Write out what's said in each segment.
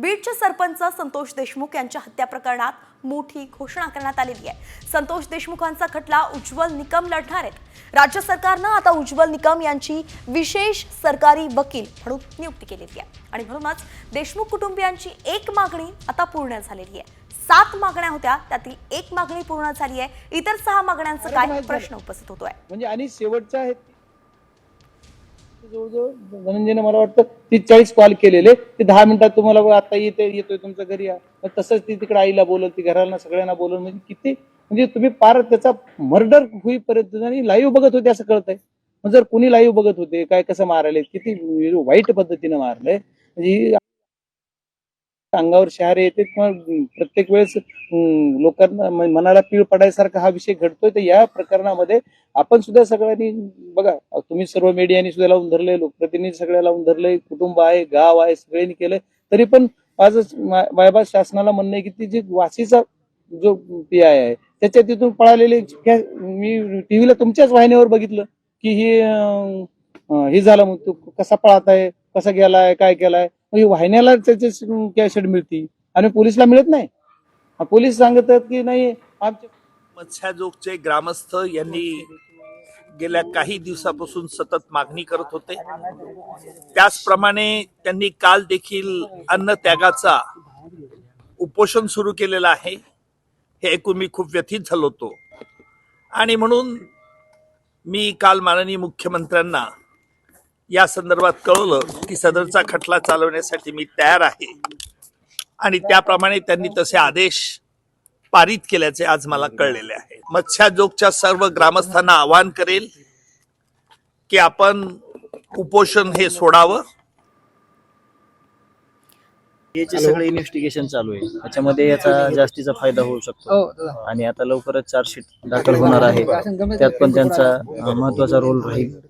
बीडचे सरपंच संतोष देशमुख यांच्या हत्या प्रकरणात मोठी घोषणा करण्यात आलेली आहे. संतोष देशमुखांचा खटला उज्ज्वल निकम लढणार आहेत. राज्य सरकारनं आता उज्ज्वल निकम यांची विशेष सरकारी वकील म्हणून नियुक्ती केलेली आहे. आणि म्हणूनच देशमुख कुटुंबियांची एक मागणी आता पूर्ण झालेली आहे. सात मागण्या होत्या त्यातील एक मागणी पूर्ण झाली आहे. इतर सहा मागण्यांचा काय प्रश्न उपस्थित होतोय? म्हणजे आणि शेवटच्या आहेत जवळजवळ धनंजयने मला वाटतं तीस चाळीस कॉल केलेले. ते दहा मिनिटात तुम्हाला आता येते येतोय तुमच्या घरी. या मग तसंच ती तिकडे आईला बोलल ती घराला सगळ्यांना बोलल. म्हणजे किती म्हणजे तुम्ही पार त्याचा मर्डर होईपर्यंत आणि लाईव्ह बघत होते असं कळतंय. मग जर कुणी लाईव्ह बघत होते काय कसं मारायले किती म्हणजे वाईट पद्धतीने मारलंय. म्हणजे अंगावर शहारे येते किंवा प्रत्येक वेळेस लोकांना मनाला पीळ पडायसारखा हा विषय घडतोय तर या प्रकरणामध्ये आपण सुद्धा सगळ्यांनी बघा तुम्ही सर्व मीडियानी सुद्धा लावून धरले लोकप्रतिनिधी सगळ्या लावून धरले कुटुंब आहे गाव आहे सगळ्यांनी केलंय तरी पण माझं बायबा शासनाला म्हणणं आहे की ती जी वासीचा जो पी आय आहे त्याच्या तिथून पळालेले मी टीव्हीला तुमच्याच वाहिनीवर बघितलं की ही हे झालं मग तो कसा पळात आहे कसा गेलाय काय केलाय म्हणजे वाहिन्याला त्याचे कॅशेट मिळती. आणि पोलिसला मिळत नाही. पोलीस सांगतात की नाही मत्स्याजोगचे ग्रामस्थ यांनी गेल्या काही दिवसापासून सतत मागणी करत होते. त्याचप्रमाणे त्यांनी काल देखील अन्न त्यागाचा उपोषण सुरू केलेलं आहे. हे ऐकून मी खूप व्यथित झालो होतो. आणि म्हणून मी काल माननीय मुख्यमंत्र्यांना या संदर्भात कळवलं की सदरचा खटला चालवण्यासाठी मी तयार आहे. आणि त्याप्रमाणे त्यांनी तसे आदेश पारित केल्याचे आज मला कळलेले आहे. मत्स्याजोगच्या सर्व ग्रामस्थांना आवाहन करेल की आपण कुपोषण हे सोडावं. हे जे सगळं इन्व्हेस्टिगेशन चालू आहे. त्याच्यामध्ये याचा जास्तीचा फायदा होऊ शकतो. आणि आता लवकरच चार्जशीट दाखल होणार आहे. त्यात पण त्यांचा महत्त्वाचा रोल राहील.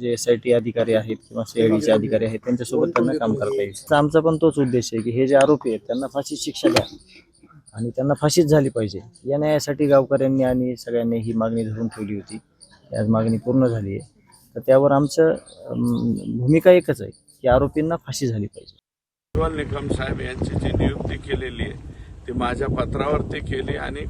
जे एस आय टी अधिकारी आहेत किंवा सीआयडीचे अधिकारी आहेत त्यांच्यासोबत त्यांना काम करता येईल. तर आमचा पण तोच उद्देश आहे की हे जे आरोपी आहेत त्यांना फाशी शिक्षा द्या. आणि त्यांना फाशीच झाली पाहिजे. या न्यायासाठी गावकऱ्यांनी आणि सगळ्यांनी ही मागणी धरून ठेवली होती. आज मागणी पूर्ण झाली आहे. तर त्यावर आमचं भूमिका एकच आहे की आरोपींना फाशी झाली पाहिजे. साहेब यांची जी नियुक्ती केलेली आहे ती माझ्या पत्रावरती केली आणि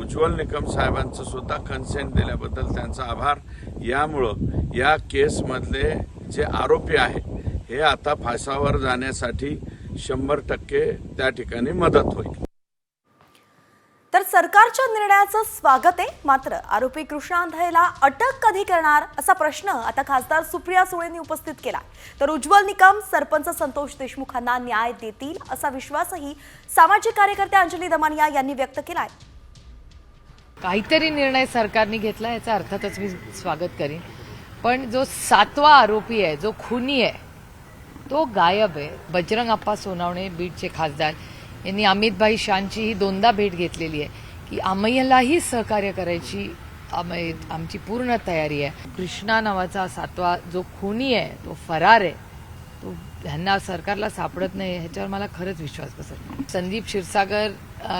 उज्ज्वल निकम साहेबांचं सुद्धा कन्सेंट दिल्याबद्दल त्यांचा आभार. यामुळं या केसमधले जे आरोपी आहेत हे आता फासावर जाण्यासाठी शंभर टक्के त्या ठिकाणी मदत होईल. तर सरकारच्या निर्णयाचं स्वागत आहे. मात्र आरोपी कृष्णांधळेला अटक कधी करणार असा प्रश्न आता खासदार सुप्रिया सुळेंनी उपस्थित केला. तर उज्ज्वल निकम सरपंच संतोष देशमुखांना न्याय देतील असा विश्वासही सामाजिक कार्यकर्त्या अंजली दमानिया यांनी व्यक्त केलाय. काहीतरी निर्णय सरकारने घेतला याचा अर्थातच मी स्वागत करीन. पण जो सातवा आरोपी आहे जो खुनी आहे तो गायब आहे. बजरंग आप्पा सोनावणे बीडचे खासदार. यांनी अमितभाई शानची ही दोनदा भेट घेतलेली आहे की अमयलाही सहकार्य करायची अमय आमची पूर्ण तयारी आहे. कृष्णा नावाचा सातवा जो खुनी आहे तो फरार आहे तो ह्यांना सरकारला सापडत नाही ह्याच्यावर मला खरंच विश्वास बसत संदीप क्षीरसागर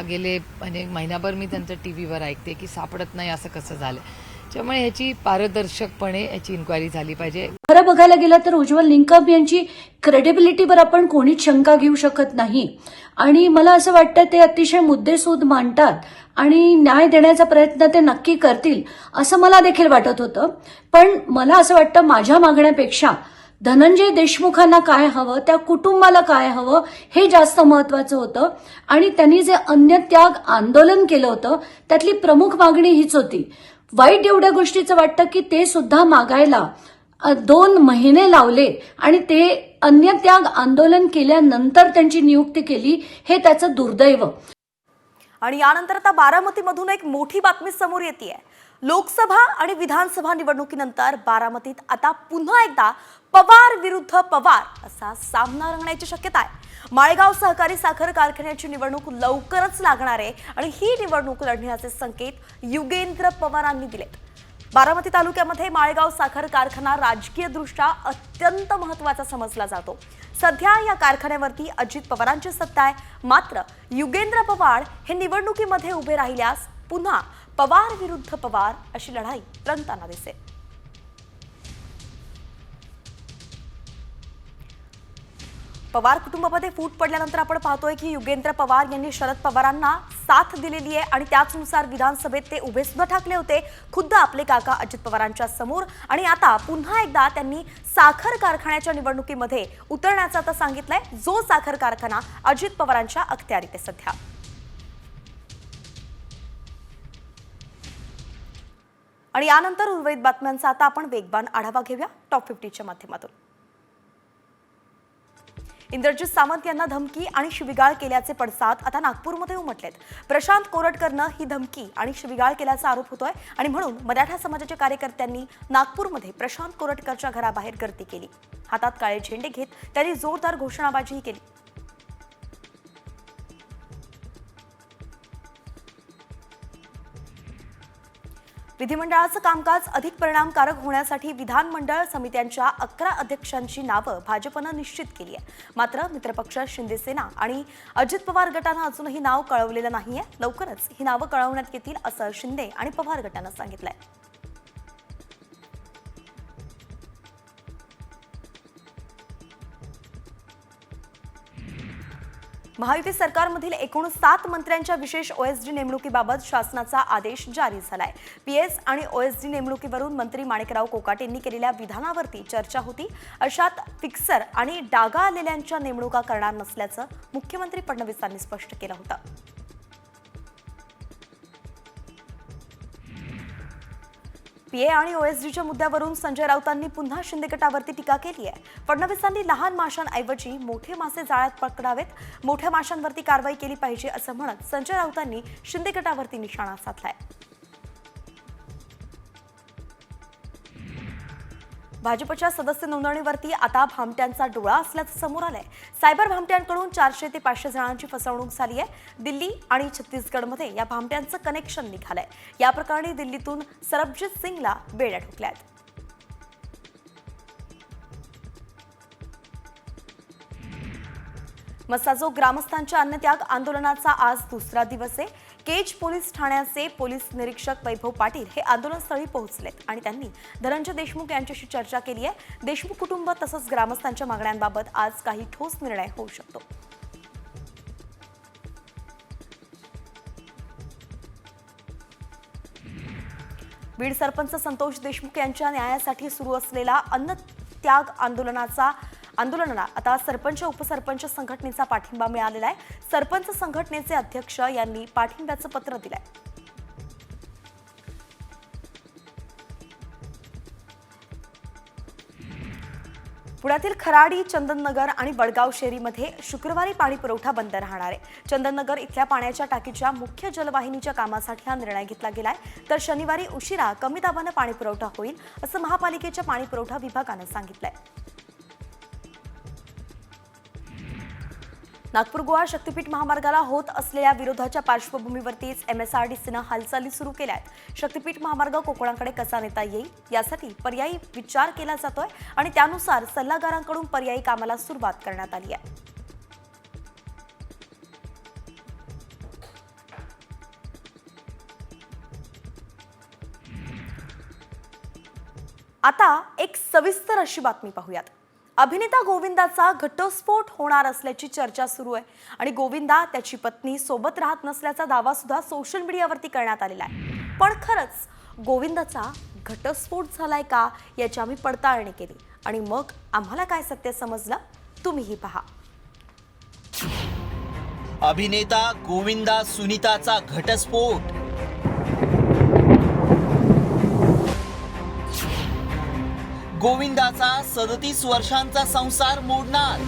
गेले म्हणजे महिनाभर मी त्यांचं टी व्हीवर ऐकते की सापडत नाही असं कसं झालं. त्यामुळे ह्याची पारदर्शकपणे याची इन्क्वायरी झाली पाहिजे. खरं बघायला गेलं तर उज्ज्वल निकम यांची क्रेडिबिलिटीवर आपण कोणीच शंका घेऊ शकत नाही. आणि मला असं वाटतं ते अतिशय मुद्देसूद मांडतात आणि न्याय देण्याचा प्रयत्न ते नक्की करतील असं मला देखील वाटत होतं. पण मला असं वाटतं माझ्या मागण्यापेक्षा धनंजय देशमुखांना काय हवं त्या कुटुंबाला काय हवं हे जास्त महत्वाचं होतं. आणि त्यांनी जे अन्य त्याग आंदोलन केलं होतं त्यातली प्रमुख मागणी हीच होती. वाईट एवढ्या गोष्टीचं वाटतं की ते सुद्धा मागायला दोन महिने लावले आणि ते अन्यत्याग आंदोलन केल्यानंतर त्यांची नियुक्ती केली हे त्याचं दुर्दैव. आणि यानंतर आता बारामतीमधून एक मोठी बातमी समोर येते लोकसभा आणि विधानसभा निवडणुकीनंतर बारामतीत आता पुन्हा एकदा पवार विरुद्ध पवार असा सामना रंगण्याची शक्यता आहे. माळेगाव सहकारी साखर कारखान्याची निवडणूक लवकरच लागणार आहे आणि ही निवडणूक लढण्याचे संकेत युगेंद्र पवारांनी दिलेत. बारामती तालुक्यामध्ये माळेगाव साखर कारखाना राजकीयदृष्ट्या अत्यंत महत्त्वाचा समजला जातो. सध्या या कारखान्यावरती अजित पवारांची सत्ता आहे. मात्र युगेंद्र पवार हे निवडणुकीमध्ये उभे राहिल्यास पुन्हा पवार विरुद्ध पवार अशी लढाई रंगताना दिसेल. पवार कुटुंबामध्ये फूट पडल्यानंतर आपण पाहतोय की युगेंद्र पवार यांनी शरद पवारांना साथ दिलेली आहे आणि त्याचनुसार विधानसभेत ते उभे सुद्धा ठाकले होते. खुद्द आपले काका अजित पवारांच्या समोर. आणि आता पुन्हा एकदा त्यांनी साखर कारखान्याच्या निवडणुकीमध्ये उतरण्याचं आता सांगितलंय. जो साखर कारखाना अजित पवारांच्या अखत्यारीत आहे सध्या. आणि यानंतर उर्वरित बातम्यांचा आता आपण वेगवान आढावा घेऊया. टॉप फिफ्टीच्या माध्यमातून. इंद्रजित सावंत यांना धमकी आणि शिविगाळ केल्याचे पडसाद आता नागपूरमध्ये उमटलेत. प्रशांत कोरटकरनं ही धमकी आणि शिविगाळ केल्याचा आरोप होतोय आणि म्हणून मराठा समाजाच्या कार्यकर्त्यांनी नागपूरमध्ये प्रशांत कोरटकरच्या घराबाहेर गर्दी केली. हातात काळे झेंडे घेत त्यांनी जोरदार घोषणाबाजीही केली. विधिमंडळाचं कामकाज अधिक परिणामकारक होण्यासाठी विधानमंडळ समित्यांच्या अकरा अध्यक्षांची नावं भाजपनं निश्चित केली आहे. मात्र मित्रपक्ष शिंदेसेना आणि अजित पवार गटानं अजूनही नाव कळवलेलं नाहीये. लवकरच ही नावं कळवण्यात येतील असं शिंदे आणि पवार गटानं सांगितलंय. महायुती सरकारमधील एकूण सात मंत्र्यांच्या विशेष ओएसडी नेमणुकीबाबत शासनाचा आदेश जारी झालाय. पीएस आणि ओएसडी नेमणुकीवरून मंत्री माणिकराव कोकाट यांनी केलेल्या विधानावरती चर्चा होती. अशात फिक्सर आणि डागा आलेल्यांच्या नेमणुका करणार नसल्याचं मुख्यमंत्री फडणवीसांनी स्पष्ट केलं होतं. पीए आणि ओएसडीच्या मुद्द्यावरून संजय राऊतांनी पुन्हा शिंदे गटावरती टीका केली आहे. फडणवीसांनी लहान माशांऐवजी मोठे मासे जाळ्यात पकडावेत. मोठ्या माशांवरती कारवाई केली पाहिजे असं म्हणत संजय राऊतांनी शिंदे गटावरती निशाणा साधलाय. भाजपच्या सदस्य नोंदणीवरती आता भामट्यांचा डोळा असल्याचं समोर आलंय. सायबर भामट्यांकडून चारशे ते पाचशे जणांची फसवणूक झाली आहे दिल्ली आणि छत्तीसगडमध्ये या भामट्यांचं कनेक्शन निघालंय. या प्रकरणी दिल्लीतून सरबजीत सिंगला बेड्या ठोकल्यात. मसाजो ग्रामस्थांच्या अन्नत्याग आंदोलनाचा आज दुसरा दिवस आहे. केज पोलीस ठाण्याचे पोलीस निरीक्षक वैभव पाटील हे आंदोलनस्थळी पोहोचलेत आणि त्यांनी धनंजय देशमुख यांच्याशी चर्चा केली आहे. देशमुख कुटुंब तसंच ग्रामस्थांच्या मागण्यांबाबत आज काही ठोस निर्णय होऊ शकतो. बीड सरपंच संतोष देशमुख यांच्या न्यायासाठी सुरू असलेला अन्न त्याग आंदोलनाचा आंदोलनाला आता सरपंच उपसरपंच संघटनेचा पाठिंबा मिळालेला आहे. सरपंच संघटनेचे अध्यक्ष यांनी पाठिंब्याचं पत्र दिलंय. पुण्यातील खराडी चंदननगर आणि वडगाव शेरीमध्ये शुक्रवारी पाणी पुरवठा बंद राहणार आहे. चंदननगर इथल्या पाण्याच्या टाकीच्या मुख्य जलवाहिनीच्या कामासाठी हा निर्णय घेतला गेलाय. तर शनिवारी उशिरा कमी दाबानं पाणी पुरवठा होईल असं महापालिकेच्या पाणी पुरवठा विभागानं सांगितलंय. नागपूर गोवा शक्तीपीठ महामार्गाला होत असलेल्या विरोधाच्या पार्श्वभूमीवरतीच एमएसआरडीसीनं हालचाली सुरू केल्या आहेत. शक्तीपीठ महामार्ग कोकणाकडे कसा नेता येईल यासाठी पर्यायी विचार केला जातोय आणि त्यानुसार सल्लागारांकडून पर्यायी कामाला सुरुवात करण्यात आली आहे. आता एक सविस्तर अशी बातमी पाहूयात. अभिनेता गोविंदाचा घटस्फोट होणार असल्याची चर्चा सुरू आहे. आणि गोविंदा त्याची पत्नी सोबत राहत नसल्याचा दावा सुद्धा सोशल मीडियावरती करण्यात आलेला आहे. पण खरंच गोविंदाचा घटस्फोट झालाय का याची आम्ही पडताळणी केली. आणि मग आम्हाला काय सत्य समजलं तुम्हीही पहा. अभिनेता गोविंदा सुनीताचा घटस्फोट. गोविंदाचा सदतीस वर्षांचा संसार मोडणार.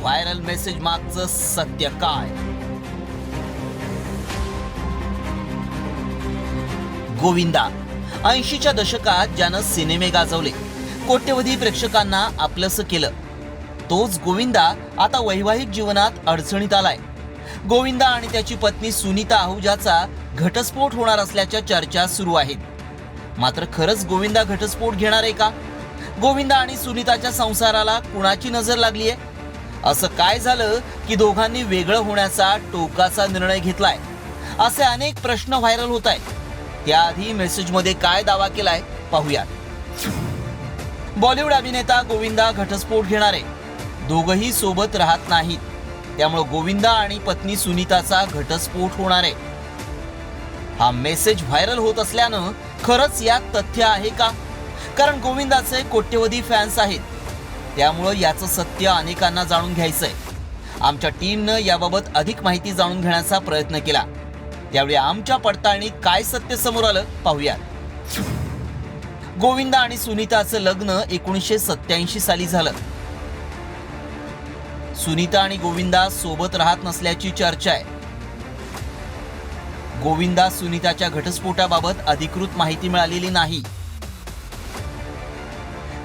व्हायरल मेसेज मागचं सत्य काय? गोविंदा ऐंशीच्या दशकात ज्यानं सिनेमे गाजवले कोट्यवधी प्रेक्षकांना आपलंसं केलं. तोच गोविंदा आता वैवाहिक जीवनात अडचणीत आलाय. गोविंदा आणि त्याची पत्नी सुनीता आहुजाचा घटस्फोट होणार असल्याच्या चर्चा सुरू आहेत. मात्र खरंच गोविंदा घटस्फोट घेणार आहे का? गोविंदा आणि सुनीताच्या संसाराला कुणाची नजर लागली आहे असं काय झालं की दोघांनी वेगळं होण्याचा टोकाचा निर्णय घेतलाय? असे अनेक प्रश्न व्हायरल होत आहेत त्याआधी मेसेजमध्ये काय दावा केलाय पाहूयात. बॉलिवूड अभिनेता गोविंदा घटस्फोट घेणारे दोघही सोबत राहत नाहीत. त्यामुळे गोविंदा आणि पत्नी सुनीताचा घटस्फोट होणार आहे. हा मेसेज व्हायरल होत असल्यानं खरंच यात तथ्य आहे का? कारण गोविंदाचे कोट्यवधी फॅन्स आहेत. त्यामुळं याचं सत्य अनेकांना जाणून घ्यायचंय. आमच्या टीमनं याबाबत अधिक माहिती जाणून घेण्याचा प्रयत्न केला. त्यावेळी आमच्या पडताळणीत काय सत्य समोर आलं पाहूया गोविंदा आणि सुनीताचं लग्न एकोणीसशे सत्याऐंशी साली झालं. सुनीता आणि गोविंदा सोबत राहत नसल्याची चर्चा आहे. गोविंदा सुनीताच्या घटस्फोटाबाबत अधिकृत माहिती मिळालेली नाही.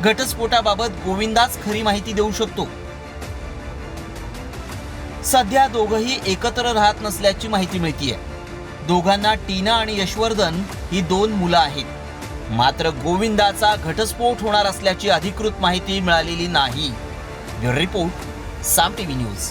घटस्फोटाबाबत गोविंदाच खरी माहिती देऊ शकतो. सध्या दोघही एकत्र राहत नसल्याची माहिती मिळतीये. दोघांना टीना आणि यशवर्धन ही दोन मुलं आहेत. मात्र गोविंदाचा घटस्फोट होणार असल्याची अधिकृत माहिती मिळालेली नाही. रिपोर्ट সাম টিভি নিউজ